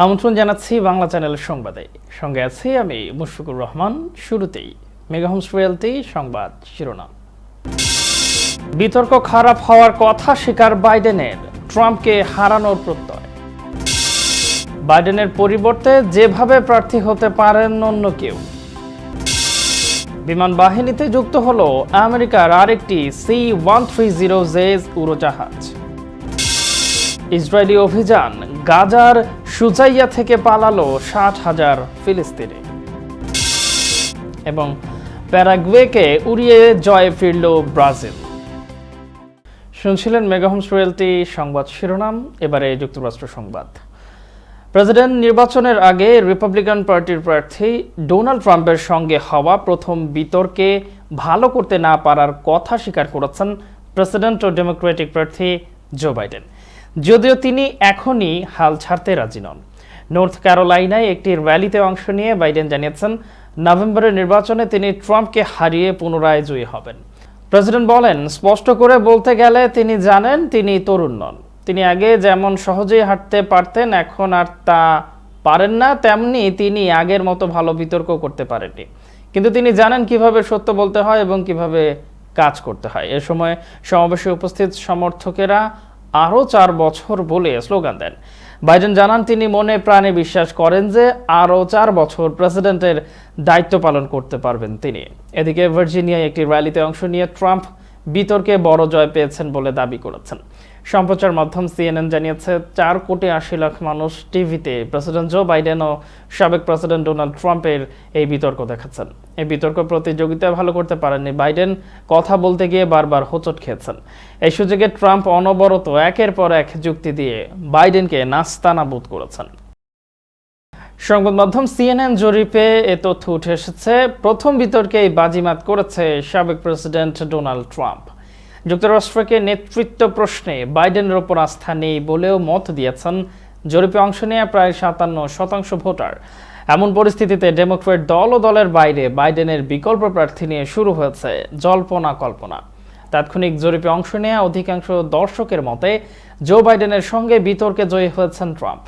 আমন্ত্রণ জানাচ্ছি বাংলা চ্যানেলের সংবাদে। সঙ্গে আছি আমি মুশফিকুর রহমান। শুরুতেই মেগাহোমস রিয়েলটি সংবাদ শিরোনাম। বিতর্ক খারাপ হওয়ার কথা স্বীকার বাইডেনের, ট্রাম্পকে হারানোর প্রত্যয়। বাইডেনের পরিবর্তে যেভাবে প্রার্থী হতে পারেন অন্য কেউ। বিমান বাহিনীতে যুক্ত হল আমেরিকার আরেকটি C one three zero J উড়োজাহাজ। ইসরায়েলি অভিযান গাজার সুজাইয়া থেকে পালালো ষাট হাজার ফিলিস্তিনি। এবং প্যারাগুয়েকে উড়িয়ে জয়ে ফিরল ব্রাজিল। শুনছিলেন মেগাহোমস রয়্যালটি সংবাদ শিরোনাম, এবারে যুক্তরাষ্ট্র সংবাদ। প্রেসিডেন্ট নির্বাচনের আগে রিপাবলিকান পার্টির প্রার্থী ডোনাল্ড ট্রাম্পের সঙ্গে হওয়া প্রথম বিতর্কে ভালো করতে না পারার কথা স্বীকার করেছেন প্রেসিডেন্ট ও ডেমোক্রেটিক প্রার্থী জো বাইডেন। যদিও তিনি এখনই হাল ছাড়তে রাজি নন। নর্থ ক্যারোলাইনায় একটি র্যালিতে অংশ নিয়ে বাইডেন জানিয়েছেন, নভেম্বরের নির্বাচনে তিনি ট্রাম্পকে হারিয়ে পুনরায় জয়ী হবেন। প্রেসিডেন্ট বলেন, স্পষ্ট করে বলতে গেলে তিনি জানেন তিনি তরুণ নন। তিনি আগে যেমন সহজেই হাঁটতে পারতেন, এখন আর তা পারেন না, তেমনি তিনি আগের মতো ভালো বিতর্ক করতে পারেননি। কিন্তু তিনি জানেন কীভাবে সত্য বলতে হয় এবং কীভাবে কাজ করতে হয়। এ সময় সমাবেশে উপস্থিত সমর্থকেরা আরও চার বছর বলে স্লোগান দেন। বাইডেন জানান, তিনি মনে প্রাণে বিশ্বাস করেন যে আরও চার বছর প্রেসিডেন্টের দায়িত্ব পালন করতে পারবেন তিনি। এদিকে ভার্জিনিয়ায় একটি র্যালিতে অংশ নিয়ে ট্রাম্প বিতর্কে বড় জয় পেয়েছেন বলে দাবি করেছেন। সম্প্রচার মাধ্যম সিএনএন জানিয়েছে, চার কোটি আশি লাখ মানুষ টিভিতে প্রেসিডেন্ট জো বাইডেন ও সাবেক প্রেসিডেন্ট ডোনাল্ড ট্রাম্পের এই বিতর্ক দেখাচ্ছেন। এই বিতর্ক প্রতিযোগিতায় ভালো করতে পারেননি বাইডেন, কথা বলতে গিয়ে বারবার হোঁচট খেয়েছেন। এই সুযোগে ট্রাম্প অনবরত একের পর এক যুক্তি দিয়ে বাইডেনকে নাস্তানাবুদ করেছেন। সংবাদ মাধ্যম সিএনএন জরিপে এ তথ্য উঠে এসেছে, প্রথম বিতর্কেই বাজিমাত করেছে সাবেক প্রেসিডেন্ট ডোনাল্ড ট্রাম্প। যুক্তরাষ্ট্রকে নেতৃত্ব প্রশ্নে বাইডেনের ওপর আস্থা নেই বলেও মত দিয়েছেন জরিপে অংশ নেওয়া প্রায় সাতান্ন শতাংশ ভোটার। এমন পরিস্থিতিতে ডেমোক্রেট দল ও দলের বাইরে বাইডেনের বিকল্প প্রার্থী নিয়ে শুরু হয়েছে জল্পনা কল্পনা। তাৎক্ষণিক জরিপে অংশ নেওয়া অধিকাংশ দর্শকের মতে, জো বাইডেনের সঙ্গে বিতর্কে জয়ী হয়েছেন ট্রাম্প।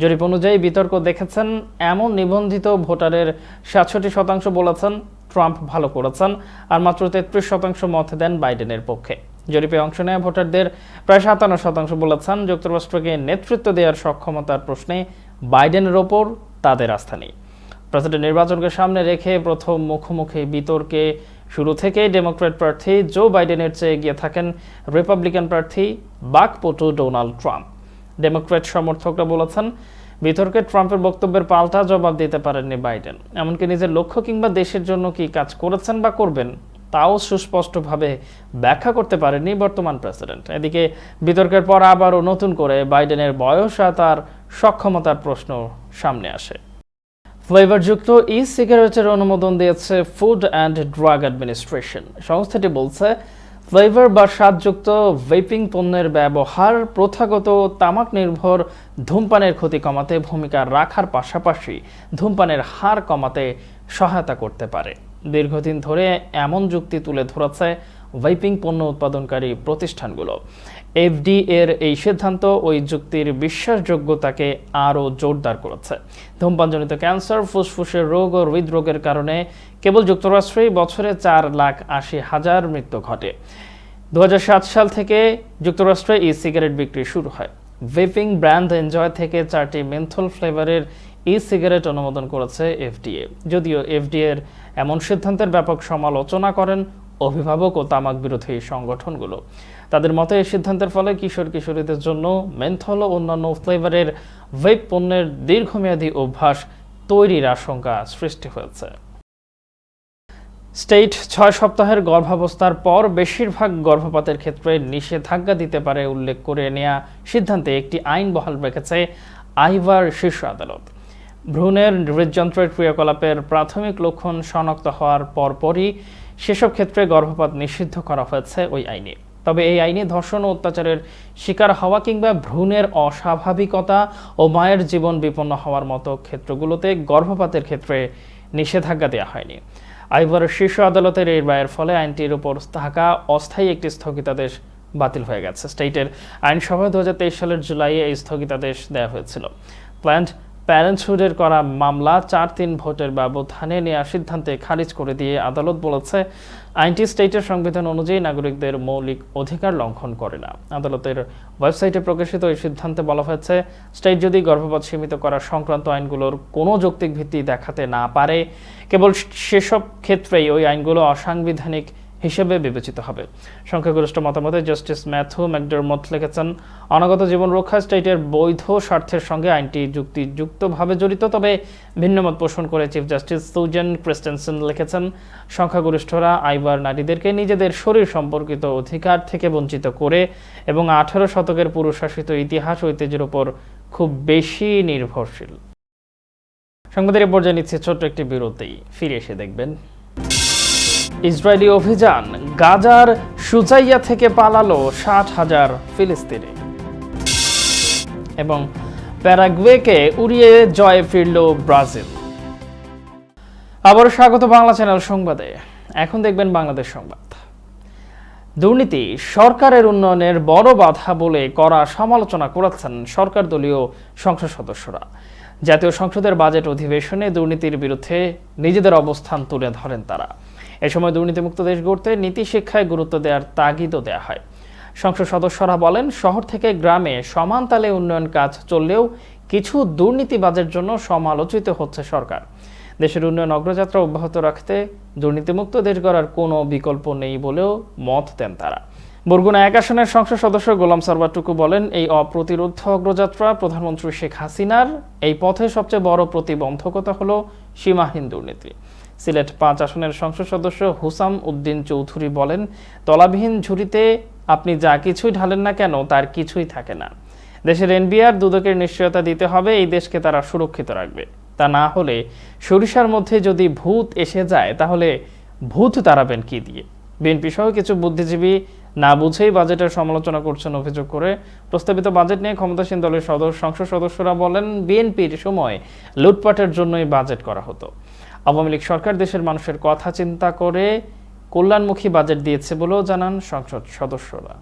জরিপ অনুযায়ী বিতর্ক দেখেছেন এমন নিবন্ধিত ভোটারের সাতষট্টি শতাংশ বলেছেন ট্রাম্প ভালো করেছেন আর মাত্র তেত্রিশ শতাংশ মত দেন বাইডেনের পক্ষে। জরিপে অংশ নেওয়া ভোটারদের প্রায় সাতান্ন শতাংশ বলেছেন যুক্তরাষ্ট্রকে নেতৃত্ব দেওয়ার সক্ষমতার প্রশ্নে বাইডেনের ওপর তাদের আস্থা নেই। প্রেসিডেন্ট নির্বাচনকে সামনে রেখে প্রথম মুখোমুখি বিতর্কে শুরু থেকেই ডেমোক্রেট প্রার্থী জো বাইডেনের চেয়ে এগিয়ে থাকেন রিপাবলিকান প্রার্থী বাকপটু ডোনাল্ড ট্রাম্প। ডেমোক্রেট সমর্থকরা বলেছেন বিতর্কে ট্রাম্পের বক্তব্যের পাল্টা জবাব দিতে পারেননি বাইডেন। এমনকি নিজের লক্ষ্য কিংবা দেশের জন্য কি কাজ করেছেন বা করবেন, তাও সুস্পষ্টভাবে ব্যাখ্যা করতে পারেননি বর্তমান প্রেসিডেন্ট। এদিকে বিতর্কের পর আবারও নতুন করে বাইডেনের বয়স আর তার সক্ষমতার প্রশ্ন সামনে আসে। ফ্লেভারযুক্ত ই সিগারেটের অনুমোদন দিয়েছে ফুড অ্যান্ড ড্রাগ অ্যাডমিনিস্ট্রেশন সংস্থাটি বলছে ফ্লেভার বা স্বাদযুক্ত ভেপিং পণ্যের ব্যবহার প্রথাগত তামাক নির্ভর ধূমপানের ক্ষতি কমাতে ভূমিকা রাখার পাশাপাশি ধূমপানের হার কমাতে সহায়তা করতে পারে। দীর্ঘদিন ধরে এমন যুক্তি তুলে ধরেছে ভেপিং পণ্য উৎপাদনকারী প্রতিষ্ঠানগুলো। এফডি এর এই সিদ্ধান্ত ওই যুক্তির বিশ্বাসযোগ্যতাকে আরও জোরদার করেছে। ধূমপানজনিত ক্যান্সার, ফুসফুসের রোগ ও হৃদরোগের কারণে কেবল যুক্তরাষ্ট্রেই বছরে চার লাখ আশি হাজার মৃত্যু ঘটে। দু হাজার সাত সাল থেকে যুক্তরাষ্ট্রে ই সিগারেট বিক্রি শুরু হয়। ভেপিং ব্র্যান্ড এনজয় থেকে চারটি মেন্থল ফ্লেভারের ই সিগারেট অনুমোদন করেছে এফডিএ যদিও এফডিএর এমন সিদ্ধান্তের ব্যাপক সমালোচনা করেন অভিভাবক ও তামাক বিরোধী সংগঠনগুলো। তাদের মতে, এই সিদ্ধান্তের ফলে কিশোর কিশোরীদের জন্য মেন্থল ও অন্যান্য ফ্লেভারের ভেপ পণ্যের দীর্ঘমেয়াদী অভ্যাস তৈরির আশঙ্কা সৃষ্টি হয়েছে। স্টেট ছয় সপ্তাহের গর্ভাবস্থার পর বেশিরভাগ গর্ভপাতের ক্ষেত্রে নিষেধাজ্ঞা দিতে পারে উল্লেখ করে নেয়া সিদ্ধান্তে একটি আইন বহাল রেখেছে আইভার শীর্ষ আদালত। ভ্রূণের হৃদযন্ত্রের ক্রিয়াকলাপের প্রাথমিক লক্ষণ শনাক্ত হওয়ার পরপরই সেসব ক্ষেত্রে গর্ভপাত নিষিদ্ধ করা হয়েছে ওই আইনে। তবে এই আইনে ধর্ষণ ও অত্যাচারের শিকার হওয়া কিংবা ভ্রূণের অস্বাভাবিকতা ও মায়ের জীবন বিপন্ন হওয়ার মতো ক্ষেত্রগুলোতে গর্ভপাতের ক্ষেত্রে নিষেধাজ্ঞা দেওয়া হয়নি। আইভারের শীর্ষ আদালতের এই রায়ের ফলে আইনটির উপর থাকা অস্থায়ী একটি স্থগিতাদেশ বাতিল হয়ে গেছে। স্টেটের আইনসভায় দু হাজার তেইশ সালের জুলাইয়ে এই স্থগিতাদেশ দেওয়া হয়েছিল। প্ল্যান্ড প্যারেন্টহুডের করা মামলা চার তিন ভোটের ব্যবধানে নেওয়ার সিদ্ধান্তে খারিজ করে দিয়ে আদালত বলেছে, আইনটি স্টেটের সংবিধান অনুযায়ী নাগরিকদের মৌলিক অধিকার লঙ্ঘন করে না। আদালতের ওয়েবসাইটে প্রকাশিত এই সিদ্ধান্তে বলা হয়েছে, স্টেট যদি গর্ভপাত সীমিত করা সংক্রান্ত আইনগুলোর কোনো যৌক্তিক ভিত্তি দেখাতে না পারে, কেবল সেসব ক্ষেত্রেই ওই আইনগুলো অসাংবিধানিক হিসেবে বিবেচিত হবে। সংখ্যাগরিষ্ঠ মতামতে জাস্টিস ম্যাথু ম্যাকডারমথ লিখেছেন, অনাগত জীবন রক্ষা স্টেটের বৈধ স্বার্থের সঙ্গে আইনটি যুক্তিযুক্তভাবে জড়িত, তবে ভিন্নমত পোষণ করে চিফ জাস্টিস সুজেন ক্রিস্টেনসন লিখেছেন, সংখ্যাগরিষ্ঠরা আইবার নারীদেরকে নিজেদের শরীর সম্পর্কিত অধিকার থেকে বঞ্চিত করে এবং আঠারো শতকের পুরুষাসিত ইতিহাস ঐতিহ্যের উপর খুব বেশি নির্ভরশীল। সংবাদের পর্যায়ে নিচ্ছে ছোট্ট একটি বিরতি। ফিরে এসে দেখবেন। ইসরায়েলি অভিযান গাজার সুজাইয়া থেকে পালালো ষাট হাজার ফিলিস্তিনি। এবং প্যারাগুয়েকে উড়িয়ে জয়ে ফিরল ব্রাজিল। আবার স্বাগত বাংলা চ্যানেল সংবাদে। এখন দেখবেন বাংলাদেশ সংবাদ। দুর্নীতি সরকারের উন্নয়নের বড় বাধা বলে করা সমালোচনা করেছেন সরকার দলীয় সংসদ সদস্যরা। জাতীয় সংসদের বাজেট অধিবেশনে দুর্নীতির বিরুদ্ধে নিজেদের অবস্থান তুলে ধরেন তারা। এ সময় দুর্নীতিমুক্ত দেশ গড়তে নীতি শিক্ষায় গুরুত্ব দেওয়ার তাগিদও দেওয়া হয়। সংসদ সদস্যরা বলেন, শহর থেকে গ্রামে সমান তালে উন্নয়ন কাজ চললেও কিছু দুর্নীতিবাজের জন্য সমালোচিত হচ্ছে সরকার। দেশের উন্নয়ন অগ্রযাত্রা অব্যাহত রাখতে দুর্নীতিমুক্ত দেশ গড়ার কোনো বিকল্প নেই বলেও মত দেন তারা। বরগুনা এক আসনের সংসদ সদস্য গোলাম সারবার টুকু বলেন, এই অপ্রতিরোধ অগ্রযাত্রা প্রধানমন্ত্রী শেখ হাসিনার এই পথে সবচেয়ে বড় প্রতিবন্ধকতা হলো সীমাহীন দুর্নীতি। সিলেট পাঁচ আসনের সংসদ সদস্য হুসাম উদ্দিন চৌধুরী বলেন, তলাবিহীন ঝুড়িতে আপনি যা কিছুই ঢালেন না কেন, তার কিছুই থাকে না। দেশের এনবিআর দুদকের নিশ্চয়তা দিতে হবে, এই দেশকে তারা সুরক্ষিত রাখবে। তা না হলে সরিষার মধ্যে যদি ভূত এসে যায়, তাহলে ভূত তাড়াবেন কি দিয়ে? বিএনপি সহ কিছু বুদ্ধিজীবী না বুঝেই বাজেটের সমালোচনা করছেন অভিযোগ করে প্রস্তাবিত বাজেট নিয়ে ক্ষমতাসীন দলের সদস্য সংসদ সদস্যরা বলেন, বিএনপির সময় লুটপাটের জন্যই বাজেট করা হতো। আওয়ামী লীগ সরকার দেশের মানুষের কথা চিন্তা করে কল্যাণমুখী বাজেট দিয়েছে বলেও জানান সংসদ সদস্যরা।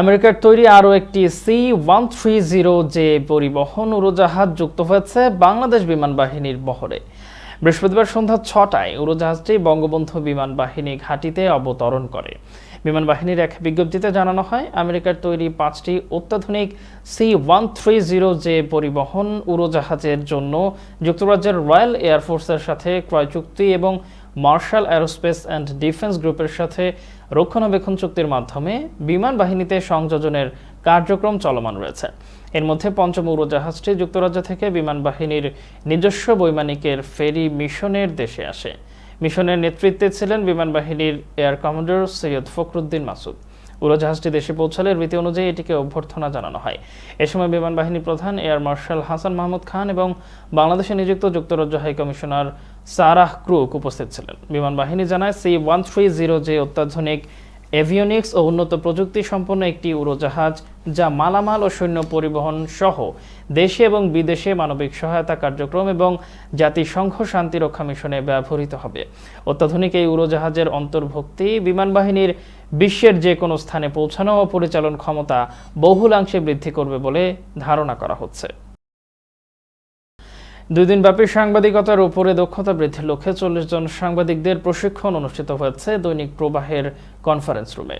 আমেরিকার তৈরি আরও একটি সি ওয়ান থ্রি জিরো যে পরিবহন উড়োজাহাজ যুক্ত হয়েছে বাংলাদেশ বিমান বাহিনীর বহরে। বৃহস্পতিবার সন্ধ্যা ছটায় উড়োজাহাজটি বঙ্গবন্ধু বিমান বাহিনী ঘাঁটিতে অবতরণ করে। বিমান বাহিনীর এক বিজ্ঞপ্তিতে জানানো হয়, আমেরিকার তৈরি পাঁচটি অত্যাধুনিক সি ওয়ান থ্রি জিরো যে পরিবহন উড়োজাহাজের জন্য যুক্তরাজ্যের রয়্যাল এয়ারফোর্সের সাথে ক্রয় চুক্তি এবং মার্শাল অ্যারোস্পেস অ্যান্ড ডিফেন্স গ্রুপের সাথে রক্ষণাবেক্ষণ চুক্তির মাধ্যমে বিমান বাহিনীতে সংযোজনের কার্যক্রম চলমান রয়েছে। এর মধ্যে পঞ্চম উড়োজাহাজটি যুক্তরাজ্য থেকে বিমান বাহিনীর নিজস্ব বৈমানিকের ফেরি মিশনের দেশে আসে। মিশনের নেতৃত্বে ছিলেন বিমান বাহিনীর এয়ার কমান্ডার সৈয়দ ফখরুদ্দিন মাসুদ। উড়োজাহাজটি দেশে পৌঁছালে রীতি অনুযায়ী এটিকে অভ্যর্থনা জানানো হয়। এ সময় বিমান বাহিনী প্রধান এয়ার মার্শাল হাসান মাহমুদ খান এবং বাংলাদেশে নিযুক্ত যুক্তরাজ্য হাই কমিশনার সারাহ ক্রুক উপস্থিত ছিলেন। বিমান বাহিনী জানায় সি ওয়ান থ্রি জিরো যে অত্যাধুনিক এভিওনিক্স ও উন্নত প্রযুক্তি সম্পন্ন একটি উড়োজাহাজ যা মালামাল ও সৈন্য পরিবহন সহ দেশে এবং বিদেশে মানবিক সহায়তা কার্যক্রম এবং জাতিসংঘ শান্তিরক্ষা মিশনে ব্যবহৃত হবে। অত্যাধুনিক এই উড়োজাহাজের অন্তর্ভুক্তি বিমান বাহিনীর বিশ্বের যে কোনো স্থানে পৌঁছানো ও পরিচালন ক্ষমতা বহুলাংশে বৃদ্ধি করবে বলে ধারণা করা হচ্ছে। দুই দিনব্যাপী সাংবাদিকতার উপরে দক্ষতা বৃদ্ধির লক্ষ্যে চল্লিশ জন সাংবাদিকদের প্রশিক্ষণ অনুষ্ঠিত হয়েছে দৈনিক প্রবাহের কনফারেন্স রুমে।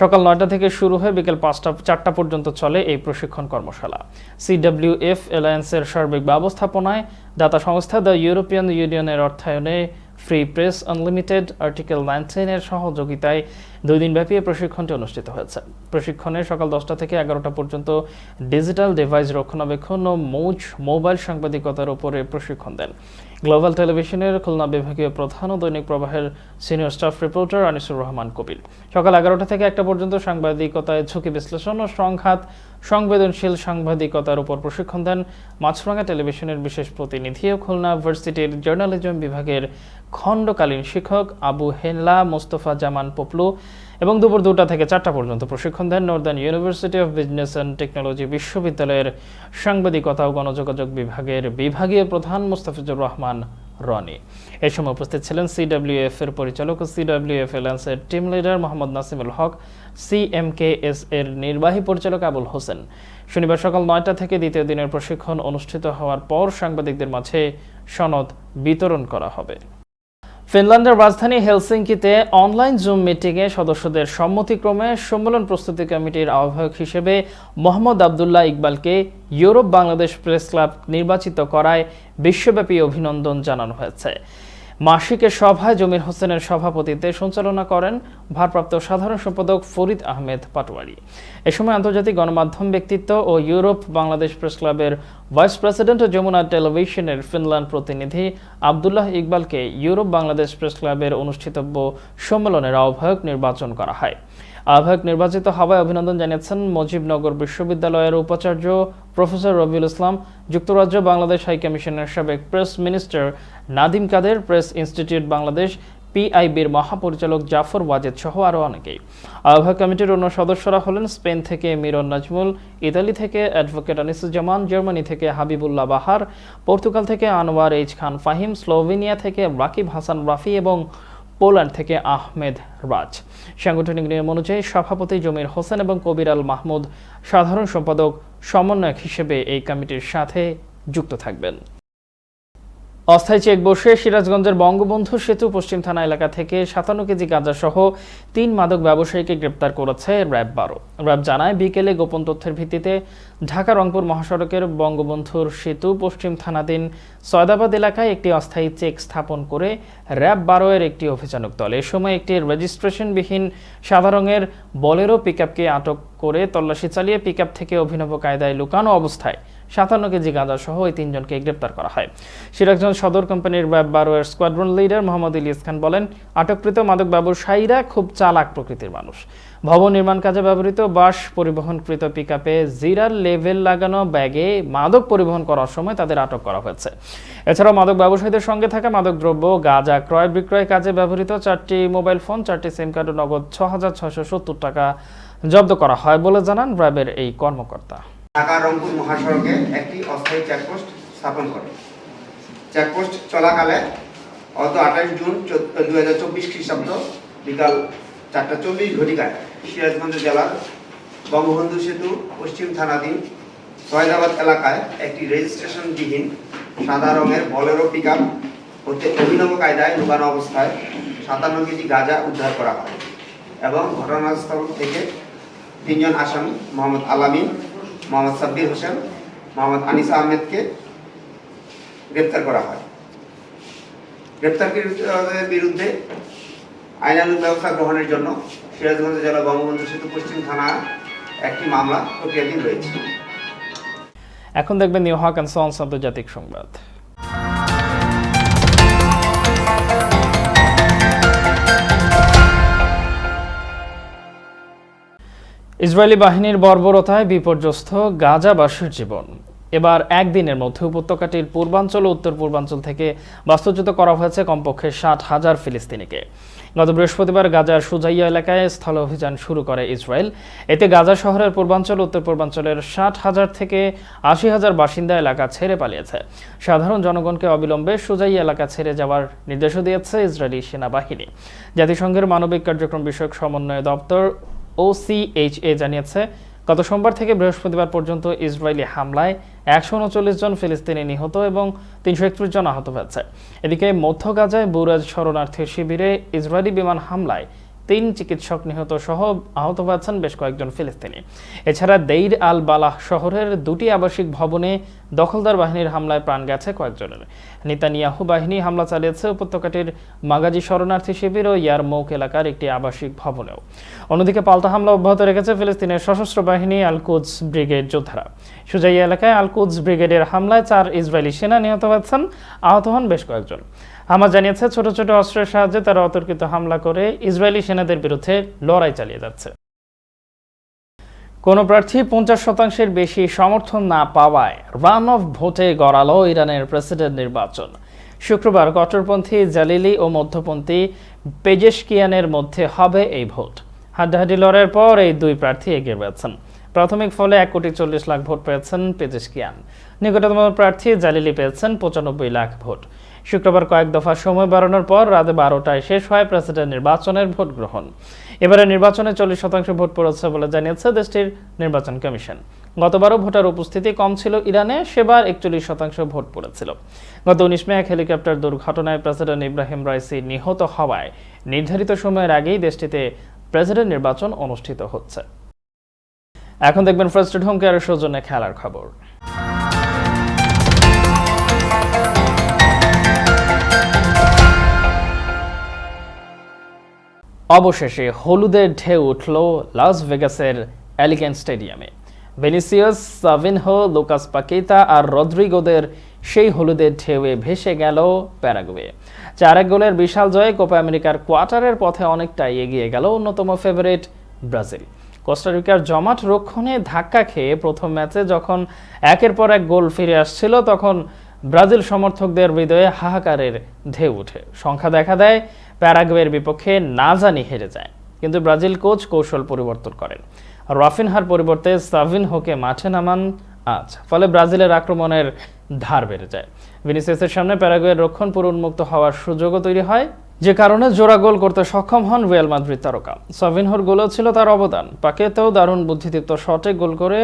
সকাল নয়টা থেকে শুরু হয়ে বিকেল পাঁচটা, চারটা পর্যন্ত চলে এই প্রশিক্ষণ কর্মশালা। সিডব্লিউএফ অ্যালায়েন্সের সার্বিক ব্যবস্থাপনায় দাতা সংস্থা দ্য ইউরোপিয়ান ইউনিয়নের অর্থায়নে ফ্রি প্রেস আনলিমিটেড আর্টিকেল নাইনটিনের সহযোগিতায় দুই দিনব্যাপী এই প্রশিক্ষণটি অনুষ্ঠিত হয়েছে। প্রশিক্ষণে সকাল দশটা থেকে এগারোটা পর্যন্ত ডিজিটাল ডিভাইস রক্ষণাবেক্ষণ ও মৌজ মোবাইল সাংবাদিকতার উপরে প্রশিক্ষণ দেন। গ্লোবাল টেলিভিশনের খুলনা বিভাগীয় প্রধান ও দৈনিক প্রবাহের senior staff reporter Anisur Rahman Kabir. সকাল এগারোটা থেকে একটা পর্যন্ত সাংবাদিকতায় ঝুঁকি বিশ্লেষণ ও সংঘাত সংবেদনশীল সাংবাদিকতার উপর প্রশিক্ষণ দেন মাছরাঙ্গা টেলিভিশনের বিশেষ প্রতিনিধি ও খুলনা ভার্সিটির জার্নালিজম বিভাগের খণ্ডকালীন শিক্ষক আবু হেনলা মোস্তফা জামান পপলু এবং দুপুর দুটা থেকে চারটা পর্যন্ত প্রশিক্ষণ দেন northern university of business and technology বিশ্ববিদ্যালয়ের সাংবাদিকতা ও গণযোগাযোগ বিভাগের বিভাগীয় প্রধান মোস্তাফিজুর রহমান। রনি। এ সময় উপস্থিত ছিলেন সিডব্লিউএফ এর পরিচালক ও CWF এলায়েন্সের team leader Mohammad Nasimul Haque CMKS এর নির্বাহী পরিচালক আবুল হোসেন। শনিবার সকাল নয়টা থেকে দ্বিতীয় দিনের প্রশিক্ষণ অনুষ্ঠিত হওয়ার পর সাংবাদিকদের মাঝে সনদ বিতরণ করা হবে। ফিনল্যান্ডের রাজধানী হেলসিঙ্কিতে অনলাইন জুম মিটিংয়ে সদস্যদের সম্মতিক্রমে সম্মেলন প্রস্তুতি কমিটির আহ্বায়ক হিসেবে মোহাম্মদ আবদুল্লাহ ইকবালকে ইউরোপ বাংলাদেশ প্রেস ক্লাব নির্বাচিত করায় বিশ্বব্যাপী অভিনন্দন জানানো হয়েছে। মাসিকের সভায় জমির হোসেনের সভাপতিত্বে সঞ্চালনা করেন ভারপ্রাপ্ত সাধারণ সম্পাদক ফরিদ আহমেদ পাটোয়ারি। এ সময় আন্তর্জাতিক গণমাধ্যম ব্যক্তিত্ব ও ইউরোপ বাংলাদেশ প্রেস ক্লাবের ভাইস প্রেসিডেন্ট ও যমুনা টেলিভিশনের ফিনল্যান্ড প্রতিনিধি আবদুল্লাহ ইকবালকে ইউরোপ বাংলাদেশ প্রেস ক্লাবের অনুষ্ঠিতব্য সম্মেলনের আহ্বায়ক নির্বাচন করা হয়। আহ্বায়ক নির্বাচিত হওয়ায় অভিনন্দন জানিয়েছেন মুজিবনগর বিশ্ববিদ্যালয়ের উপাচার্য প্রফেসর রবিউল ইসলাম। যুক্তরাজ্য বাংলাদেশ হাই কমিশনের সাবেক press minister Nadim Kader, press institute Bangladesh, পিআইবির মহাপরিচালক জাফর ওয়াজেদ সহ আরও অনেকেই। আহ্বায়ক কমিটির অন্য সদস্যরা হলেন স্পেন থেকে মিরন নাজমুল, ইতালি থেকে অ্যাডভোকেট আনিসুজ্জামান, জার্মানি থেকে হাবিবুল্লাহ বাহার, পর্তুগাল থেকে আনোয়ার এইচ খান ফাহিম, স্লোভেনিয়া থেকে রাকিব হাসান রাফি এবং পোল্যান্ড থেকে আহমেদ রাজ। সাংগঠনিক নিয়ম অনুযায়ী সভাপতি জমির হোসেন এবং কবির আল মাহমুদ সাধারণ সম্পাদক, সমন্বয়ক হিসেবে এই কমিটির সাথে যুক্ত থাকবেন। অস্থায়ী চেক বসে সিরাজগঞ্জের বঙ্গবন্ধু সেতু পশ্চিম থানা এলাকা থেকে সাতান্ন কেজি গাঁজা সহ তিন মাদক ব্যবসায়ীকে গ্রেপ্তার করেছে র্যাব বারো। র্যাব জানায়, বিকেলে গোপন তথ্যের ভিত্তিতে ঢাকা রংপুর মহাসড়কের বঙ্গবন্ধুর সেতু পশ্চিম থানাধীন সয়দাবাদ এলাকায় একটি অস্থায়ী চেক স্থাপন করে র্যাব বারো এর একটি অভিযানক দল। এ সময় একটি রেজিস্ট্রেশনবিহীন সাদা রঙের বলেরো পিকআপকে আটক করে তল্লাশি চালিয়ে পিকআপ থেকে অভিনব কায়দায় লুকানো অবস্থায় সাতান্ন কেজি গাঁজা সহ ওই তিনজনকে গ্রেপ্তার করা হয়। সিরাজগঞ্জ সদর কোম্পানির বারোয়ের স্কোয়াড্রন লিডার মোহাম্মদ ইলিয়াস খান বলেন, আটককৃত মাদক ব্যবসায়ীরা খুব চালাক প্রকৃতির মানুষ। ভবন নির্মাণ কাজে ব্যবহৃত বাস পরিবহনকৃত পিক আপে জিরার লেভেল লাগানো ব্যাগে মাদক পরিবহন করার সময় তাদের আটক করা হয়েছে। এছাড়াও মাদক ব্যবসায়ীদের সঙ্গে থাকা মাদক দ্রব্য গাঁজা ক্রয় বিক্রয় কাজে ব্যবহৃত চারটি মোবাইল ফোন, চারটি সিম কার্ড নগদ ছ হাজার ছশো সত্তর টাকা জব্দ করা হয় বলে জানান র্যাবের এই কর্মকর্তা। ঢাকা রংপুর মহাসড়কে একটি অস্থায়ী চেকপোস্ট স্থাপন করে। চেকপোস্ট চলাকালে গত আঠাশ জুন দু হাজার চব্বিশ খ্রিস্টাব্দ বিকাল চারটা চল্লিশ ঘটিকায় সিরাজগঞ্জ জেলার বঙ্গবন্ধু সেতু পশ্চিম থানাধীন সয়দাবাদ এলাকায় একটি রেজিস্ট্রেশনবিহীন সাদা রঙের বলেরো পিক আপ হতে অভিনব কায়দায় লুকানো অবস্থায় সাতান্ন কেজি গাঁজা উদ্ধার করা হয় এবং ঘটনাস্থল থেকে তিনজন আসামি মোহাম্মদ আলামিন মোহাম্মদ সাব্বির হোসেন, মোহাম্মদ আনিস আহমেদকে গ্রেপ্তার করা হয়। গ্রেপ্তারকৃতদের বিরুদ্ধে আইনানুগ ব্যবস্থা গ্রহণের জন্য সিরাজগঞ্জ জেলা বঙ্গবন্ধু সেতু পশ্চিম থানা একটি মামলা প্রক্রিয়াধীন রয়েছে। এখন দেখবেন নিউ হক আন্তর্জাতিক সংবাদ। ইসরায়েলি বাহিনীর বর্বরতায় বিপর্যস্ত গাজাবাসীর জীবন। এবার একদিনের মধ্যে উপত্যকাটির পূর্বাঞ্চল ও উত্তর পূর্বাঞ্চল থেকে বাস্তুচ্যুত করা হয়েছে কমপক্ষে ষাট হাজার ফিলিস্তিনিকে। গত বৃহস্পতিবার গাজার সুজাইয়া এলাকায় স্থল অভিযান শুরু করে ইসরায়েল। এতে গাজা শহরের পূর্বাঞ্চল উত্তর পূর্বাঞ্চলের ষাট হাজার থেকে আশি হাজার বাসিন্দা এলাকা ছেড়ে পালিয়েছে। সাধারণ জনগণকে অবিলম্বে সুজাইয়া এলাকা ছেড়ে যাওয়ার নির্দেশও দিয়েছে ইসরায়েলি সেনাবাহিনী। জাতিসংঘের মানবিক কার্যক্রম বিষয়ক সমন্বয় দপ্তর ওসিএইচএ জানিয়েছে, গত সোমবার থেকে বৃহস্পতিবার পর্যন্ত ইসরায়েলি হামলায় একশো উনচল্লিশ জন ফিলিস্তিনি নিহত এবং তিনশো একত্রিশ জন আহত হয়েছে। এদিকে মধ্য গাজায় বুরাজ শরণার্থী শিবিরে ইসরায়েলি বিমান হামলায় তিন চিকিৎসক নিহত সহ আহত হয়েছেন বেশ কয়েকজন ফিলিস্তিনি। এছাড়া দেইর আল বালাহ শহরের দুটি আবাসিক ভবনে দখলদার বাহিনীর হামলায় প্রাণ গেছে কয়েকজনের। নেতানিয়াহু বাহিনী হামলা চালিয়েছে উপত্যকাটির মাগাজি শরণার্থী শিবির ও ইয়ারমৌক এলাকার একটি আবাসিক ভবনেও। অন্যদিকে পাল্টা হামলা অব্যাহত রেখেছে ফিলিস্তিনের সশস্ত্র বাহিনী আলকুজ ব্রিগেড যোদ্ধারা। সুজাইয়া এলাকায় আলকুজ ব্রিগেডের হামলায় চার ইসরায়েলি সেনা নিহত হয়েছেন, আহত হন বেশ কয়েকজন। হামাস জানিয়েছে, ছোট ছোট অস্ত্রের সাহায্যে তারা অতর্কিত হামলা করে ইসরায়েলি সেনাদের বিরুদ্ধে লড়াই চালিয়ে যাচ্ছে। কোনো প্রার্থী পঞ্চাশ শতাংশের বেশি সমর্থন না পাওয়ায় রান অফ ভোটে গড়ালো ইরানের প্রেসিডেন্ট নির্বাচন। শুক্রবার কট্টরপন্থী জালিলি ও মধ্যপন্থী পেজেশকিয়ানের মধ্যে হবে এই ভোট। হাড্ডাহাড্ডি লড়াইয়ের পর এই দুই প্রার্থী এগিয়ে রয়েছেন। প্রাথমিক ফলে এক কোটি চল্লিশ লাখ ভোট পেয়েছেন পেজেশকিয়ান। নিকটতম প্রার্থী জালিলি পেয়েছেন পঁচানব্বই লাখ ভোট। শুক্রবার কয়েক দফা সময় বাড়ানোর পর রাত বারোটায় শেষ হয় প্রেসিডেন্ট নির্বাচনের ভোট গ্রহণ। এবারে নির্বাচনে চল্লিশ শতাংশ ভোট পড়েছে বলে জানিয়েছে দেশটির নির্বাচন কমিশন। গতবারও ভোটার উপস্থিতি কম ছিল ইরানে, সেবার একচল্লিশ শতাংশ ভোট পড়েছিল। গত উনিশ মে এক হেলিকপ্টার দুর্ঘটনায় প্রেসিডেন্ট ইব্রাহিম রাইসি নিহত হওয়ায় নির্ধারিত সময়ের আগেই দেশটিতে প্রেসিডেন্ট নির্বাচন অনুষ্ঠিত হচ্ছে। এখন দেখবেন ফার্স্ট হোম কেয়ারের সৌজন্যে খেলার খবর। অবশেষে হলুদের ঢেউ উঠল লাস ভেগাসের এলিগেন্ট স্টেডিয়ামে। ভেনিসিয়াস, সাভিনহো, লুকাস পাকেতা আর রদ্রিগোদের সেই হলুদের ঢেউয়ে ভেসে গেল প্যারাগুয়ে। চার এক গোলের বিশাল জয়ে কোপা আমেরিকার কোয়ার্টারের পথে অনেকটাই এগিয়ে গেল অন্যতম ফেভারিট ব্রাজিল। কোস্টারিকার জমাট রক্ষণে ধাক্কা খেয়ে প্রথম ম্যাচে যখন একের পর এক গোল ফিরে আসছিল, তখন ব্রাজিল সমর্থকদের হৃদয়ে হাহাকারের ঢেউ উঠে। সংখ্যা দেখা দেয় প্যারাগুয়ের বিপক্ষে না জানি হেরে যায়। কিন্তু ব্রাজিল কোচ কৌশল পরিবর্তন করেন। রাফিনহার পরিবর্তে সাভিন হোকে মাঠে নামান আজ। ফলে ব্রাজিলের আক্রমণের ধার বেড়ে যায়। ভিনিসিয়াসের সামনে প্যারাগুয়ের রক্ষণ পুর উন্মুক্ত হওয়ার সুযোগও তৈরি হয়। যে কারণে জোড়া গোল করতে সক্ষম হন রিয়াল মাদ্রিদ তারকা। সাভিনহোর গোলও ছিল তার অবদান। পাকেতেও দারুণ বুদ্ধিদীপ্ত শটে গোল করে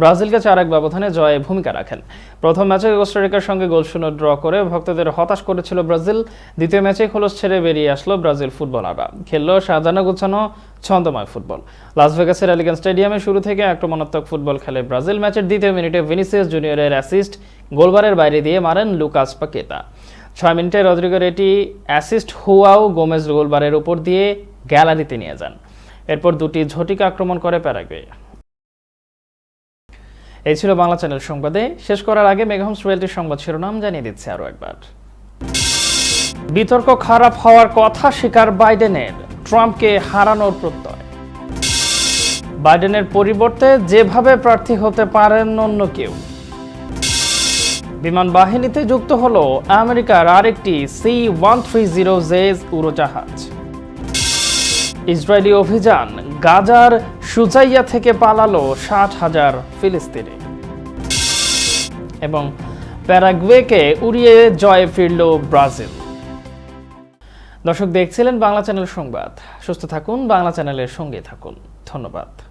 ব্রাজিলকে চার এক ব্যবধানে জয়ে ভূমিকা রাখেন। প্রথম ম্যাচে কোস্টারিকার সঙ্গে গোল শূন্য ড্র করে ভক্তদের হতাশ করেছিল ব্রাজিল। দ্বিতীয় ম্যাচে খোলস ছেড়ে বেরিয়ে আসলো ব্রাজিল ফুটবলাররা। খেললো সাজানো গুছানো ছন্দময় ফুটবল। লাস ভেগাসের এলিগান স্টেডিয়ামে শুরু থেকে আক্রমণাত্মক ফুটবল খেলে ব্রাজিল। ম্যাচের দ্বিতীয় মিনিটে ভিনিসিয়াস জুনিয়রের অ্যাসিস্ট গোলবারের বাইরে দিয়ে মারেন লুকাস পাকেতা। ছয় মিনিটে রদ্রিগোর এটি অ্যাসিস্ট হুয়াও গোমেজ গোলবারের উপর দিয়ে গ্যালারিতে নিয়ে যান। এরপর দুটি ঝটিকা আক্রমণ করে প্যারাগুয়ে। এই ছিল বাংলা চ্যানেল সংবাদে। শেষ করার আগে মেঘামস রয়্যালটির সংবাদ শিরোনাম জানিয়ে দিচ্ছে আরও একবার। বিতর্ক খারাপ হওয়ার কথা স্বীকার বাইডেনের। ট্রাম্পকে হারানোর প্রত্যয়। বাইডেনের পরিবর্তে যেভাবে প্রার্থী হতে পারেন অন্য কেউ। বিমান বাহিনীতে যুক্ত হলো আমেরিকার আরেকটি C one three zero J উড়োজাহাজ। ইসরায়েলি অভিযান গাজার সুজাইয়া থেকে পালালো ষাট হাজার ফিলিস্তিনি। এবং প্যারাগুয়েকে উড়িয়ে জয়ে ফিরল ব্রাজিল। দর্শক, দেখছিলেন বাংলা চ্যানেল সংবাদ। সুস্থ থাকুন, বাংলা চ্যানেলের সঙ্গে থাকুন। ধন্যবাদ।